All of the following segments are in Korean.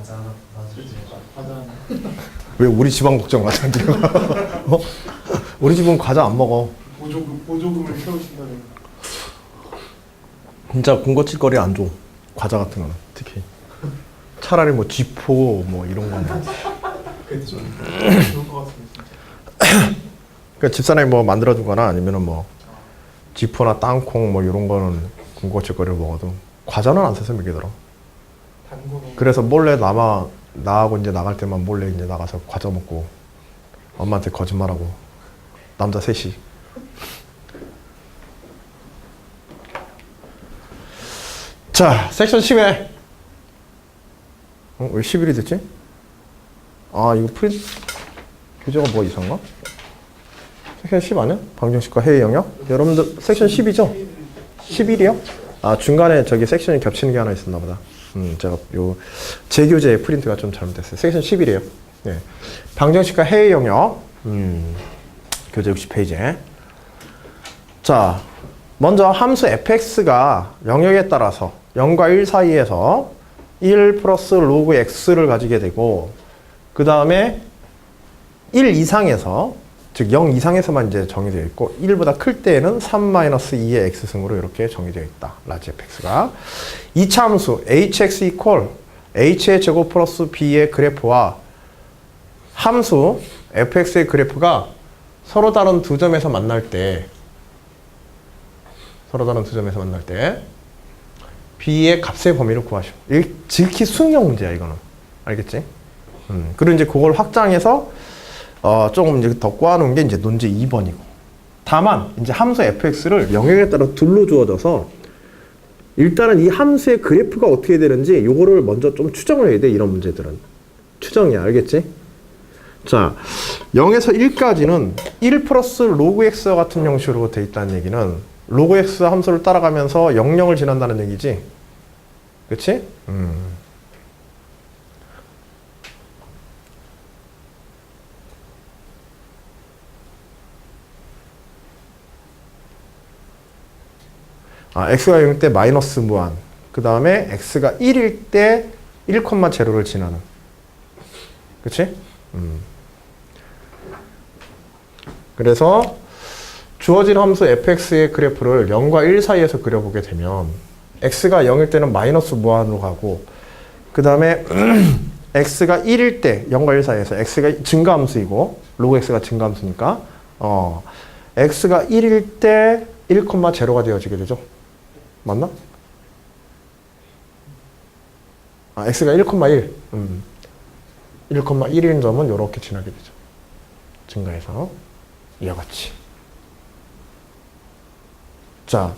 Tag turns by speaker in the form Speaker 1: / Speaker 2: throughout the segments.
Speaker 1: 과자 하나 사주세요.
Speaker 2: 왜 우리 집안 걱정 같은데? 어? 우리 집은 과자 안 먹어.
Speaker 3: 보조금 보조금을 세우신다는
Speaker 2: 진짜 군것질거리 안 줘. 과자 같은 거는 특히. 차라리 뭐 지포 뭐 이런 거는.
Speaker 3: 그게 좀 좋을 것 같습니다. 진짜.
Speaker 2: 그러니까 집사람이 뭐 만들어주거나 아니면은 뭐 지포나 땅콩 뭐 이런 거는 군것질거리를 먹어도 과자는 안 사서 먹이더라. 그래서 몰래 남아 나하고 이제 나갈 때만 몰래 이제 나가서 과자 먹고 엄마한테 거짓말하고 남자 셋이. 자 섹션 10회. 어, 왜 11이 됐지? 아 이거 프린 교재가 뭐 이상가? 섹션 10 아니야? 방정식과 해외 영역? 여러분들 섹션 10이죠? 11이요? 아 중간에 저기 섹션이 겹치는 게 하나 있었나 보다. 음 제가 요 제 교재 프린트가 좀 잘못됐어요. 섹션 11이에요. 네. 방정식과 해외 영역. 음 교재 60페이지에. 자 먼저 함수 fx가 영역에 따라서 0과 1 사이에서 1 플러스 로그 x를 가지게 되고 그 다음에 1 이상에서 즉 0 이상에서만 이제 정의되어 있고 1보다 클 때에는 3-2의 x승으로 이렇게 정의되어 있다. 라지 fx가 이차 함수 hx 이퀄 h의 제곱 플러스 b의 그래프와 함수 fx의 그래프가 서로 다른 두 점에서 만날 때 서로 다른 두 점에서 만날 때 b의 값의 범위를 구하시오. 이게 지극히 수능 문제야 이거는. 알겠지? 음, 그리고 이제 그걸 확장해서 어, 조금 이제 더 꼬아놓은 게 이제 논제 2번이고. 다만 이제 함수 fx를 영역에 따라 둘로 주어져서 일단은 이 함수의 그래프가 어떻게 되는지 요거를 먼저 좀 추정을 해야 돼 이런 문제들은 추정이야 알겠지? 자 0에서 1까지는 1 플러스 로그 x 같은 형식으로 돼 있다는 얘기는 로그 x 함수를 따라가면서 영역을 지난다는 얘기지 그치? 음. 아, x가 0일 때 마이너스 무한. 그 다음에 x가 1일 때 1,0를 지나는. 그치? 음. 그래서 주어진 함수 fx의 그래프를 0과 1 사이에서 그려보게 되면 x가 0일 때는 마이너스 무한으로 가고 그 다음에 x가 1일 때 0과 1 사이에서 x가 증가함수이고 로그 x가 증가함수니까 어, x가 1일 때 1,0가 되어지게 되죠. 맞나? 아, x가 1,1. 음. 1,1인 점은 이렇게 지나게 되죠. 증가해서 이와 같이. 자,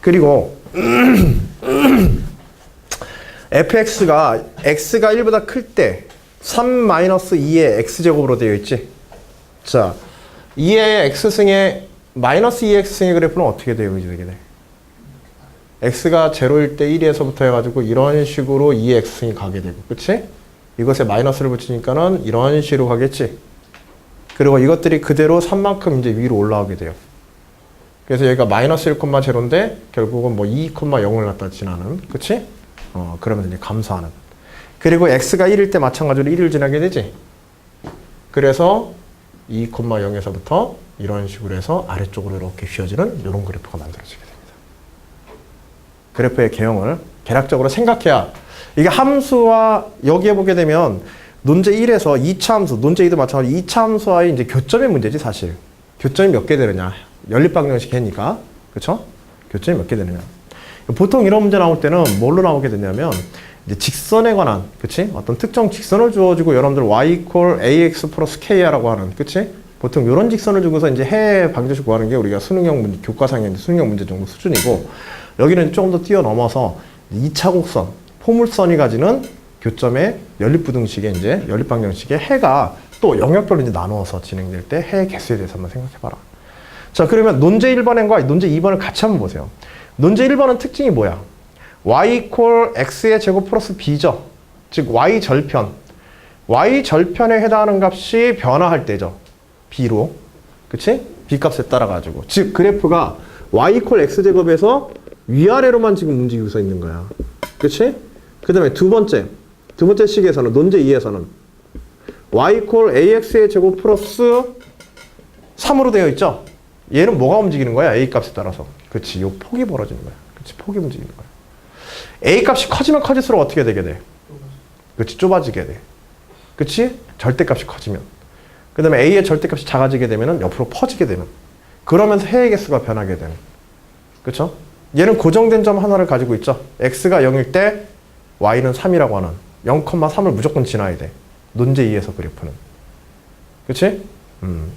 Speaker 2: 그리고 fx가 x가 1보다 클 때 3-2의 x제곱으로 되어 있지. 자, 2의 x승의 마이너스 2x승의 그래프는 어떻게 되어지게 돼? X가 0일 때 1에서부터 해가지고 이런 식으로 2의 x승이 가게 되고 그치? 이것에 마이너스를 붙이니까는 이런 식으로 가겠지? 그리고 이것들이 그대로 3만큼 이제 위로 올라오게 돼요. 그래서 여기가 마이너스 1,0인데 결국은 뭐 2,0을 갖다 지나는 그치? 어, 그러면 이제 감소하는. 그리고 x가 1일 때 마찬가지로 1을 지나게 되지? 그래서 2,0에서부터 이런 식으로 해서 아래쪽으로 이렇게 휘어지는 이런 그래프가 만들어지게 됩니다. 그래프의 개형을 개략적으로 생각해야 이게 함수와 여기에 보게 되면 논제 1에서 2차 함수, 논제 2도 마찬가지로 2차 함수와의 이제 교점의 문제지 사실. 교점이 몇 개 되느냐. 연립방정식 해니까. 그쵸? 교점이 몇 개 되느냐. 보통 이런 문제 나올 때는 뭘로 나오게 되냐면 이제 직선에 관한 그치? 어떤 특정 직선을 주어지고 여러분들 y equal ax 플러스 k라고 하는 그치? 보통 이런 직선을 주고서 이제 해 방정식 구하는 게 우리가 수능형 문제, 교과상의 수능형 문제 정도 수준이고 여기는 조금 더 뛰어넘어서 2차 곡선, 포물선이 가지는 교점의 연립부등식의 이제 연립방정식의 해가 또 영역별로 이제 나누어서 진행될 때해 개수에 대해서 한번 생각해봐라. 자, 그러면 논제 1번과 논제 2번을 같이 한번 보세요. 논제 1번은 특징이 뭐야? y x의 제곱 플러스 b죠. 즉 y 절편. y 절편에 해당하는 값이 변화할 때죠. b로. 그치? b 값에 따라 가지고. 즉 그래프가 y x 제곱에서 위아래로만 지금 움직이고 있는 거야. 그치? 그 다음에 두 번째. 두 번째 식에서는 논제 2에서는 y equal ax의 제곱 플러스 3으로 되어 있죠. 얘는 뭐가 움직이는 거야? a 값에 따라서. 그렇지. 요 폭이 벌어지는 거야. 그렇지. 폭이 움직이는 거야. a 값이 커지면 커질수록 어떻게 되게 돼? 그렇지. 좁아지게 돼. 그렇지? 절대값이 커지면. 그 다음에 a의 절대값이 작아지게 되면 옆으로 퍼지게 되는. 그러면서 해의 개수가 변하게 되는. 그렇죠? 얘는 고정된 점 하나를 가지고 있죠. x가 0일 때 y는 3이라고 하는 0,3을 무조건 지나야 돼. 논제 2에서 그래프는. 그치? 음.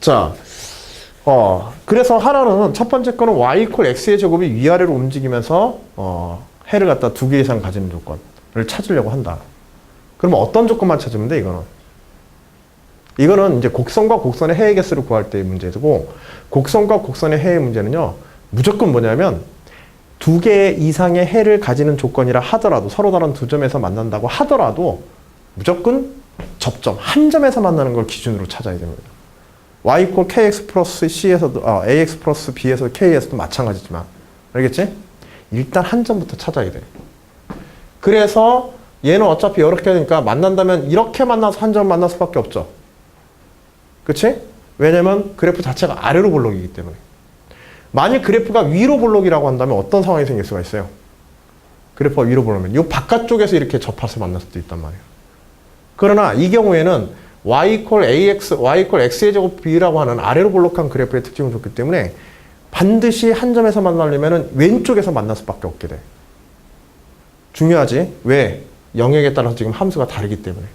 Speaker 2: 자, 어, 그래서 하나는 첫 번째 거는 y 이퀄 x의 제곱이 위아래로 움직이면서 어, 해를 갖다 두 개 이상 가지는 조건을 찾으려고 한다. 그러면 어떤 조건만 찾으면 돼, 이거는? 이거는 이제 곡선과 곡선의 해의 개수를 구할 때의 문제고 곡선과 곡선의 해의 문제는요. 무조건 뭐냐면 두 개 이상의 해를 가지는 조건이라 하더라도 서로 다른 두 점에서 만난다고 하더라도 무조건 접점 한 점에서 만나는 걸 기준으로 찾아야 됩니다. y 이퀄 kx 플러스 c에서도 아, ax 플러스 b에서 k에서도 마찬가지지만 알겠지? 일단 한 점부터 찾아야 돼. 그래서 얘는 어차피 이렇게 되니까 만난다면 이렇게 만나서 한 점 만날 수밖에 없죠. 그치? 왜냐면 그래프 자체가 아래로 볼록이기 때문에. 만일 그래프가 위로 볼록이라고 한다면 어떤 상황이 생길 수가 있어요? 그래프가 위로 볼록이면 이 바깥쪽에서 이렇게 접해서 만날 수도 있단 말이에요. 그러나 이 경우에는 y 이퀄 ax, y 이퀄 x의 제곱 b라고 하는 아래로 볼록한 그래프의 특징을 줬기 때문에 반드시 한 점에서 만나려면 왼쪽에서 만날 수밖에 없게 돼. 중요하지? 왜? 영역에 따라서 지금 함수가 다르기 때문에.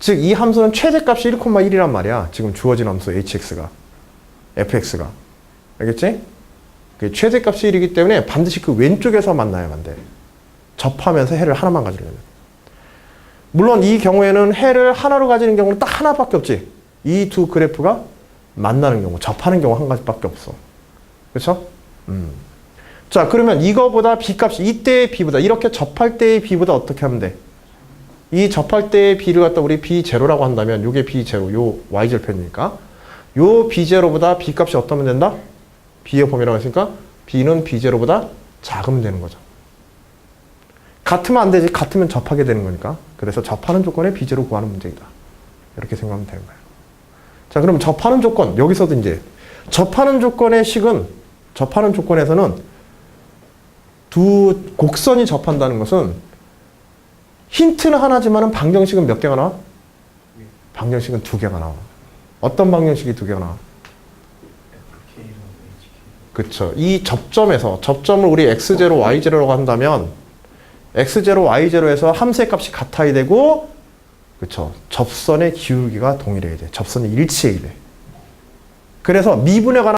Speaker 2: 즉, 이 함수는 최대값이 1,1이란 말이야. 지금 주어진 함수 hx가. fx가. 알겠지? 그 최대값이 1이기 때문에 반드시 그 왼쪽에서 만나야만 돼. 접하면서 해를 하나만 가지려면. 물론 이 경우에는 해를 하나로 가지는 경우는 딱 하나밖에 없지. 이 두 그래프가 만나는 경우, 접하는 경우 한 가지밖에 없어. 그렇죠? 음. 자, 그러면 이거보다 b값이 이때의 b보다 이렇게 접할 때의 b보다 어떻게 하면 돼? 이 접할 때의 b를 갖다 우리 b0라고 한다면 요게 b0, 요 y절편이니까 요 b0보다 b값이 어떠면 된다? b의 범위라고 했으니까 b는 b0보다 작으면 되는 거죠. 같으면 안 되지. 같으면 접하게 되는 거니까. 그래서 접하는 조건에 b0 구하는 문제이다. 이렇게 생각하면 되는 거예요. 자, 그럼 접하는 조건. 여기서도 이제 접하는 조건의 식은 접하는 조건에서는 두 곡선이 접한다는 것은 힌트는 하나지만은 방정식은 몇 개가 나와? 방정식은 두 개가 나와. 어떤 방정식이 두 개가 나와? 그쵸. 이 접점에서, 접점을 우리 x0, y0라고 한다면, x0, y0에서 함수의 값이 같아야 되고, 그쵸. 접선의 기울기가 동일해야 돼. 접선이 일치해야 돼. 그래서 미분에 관한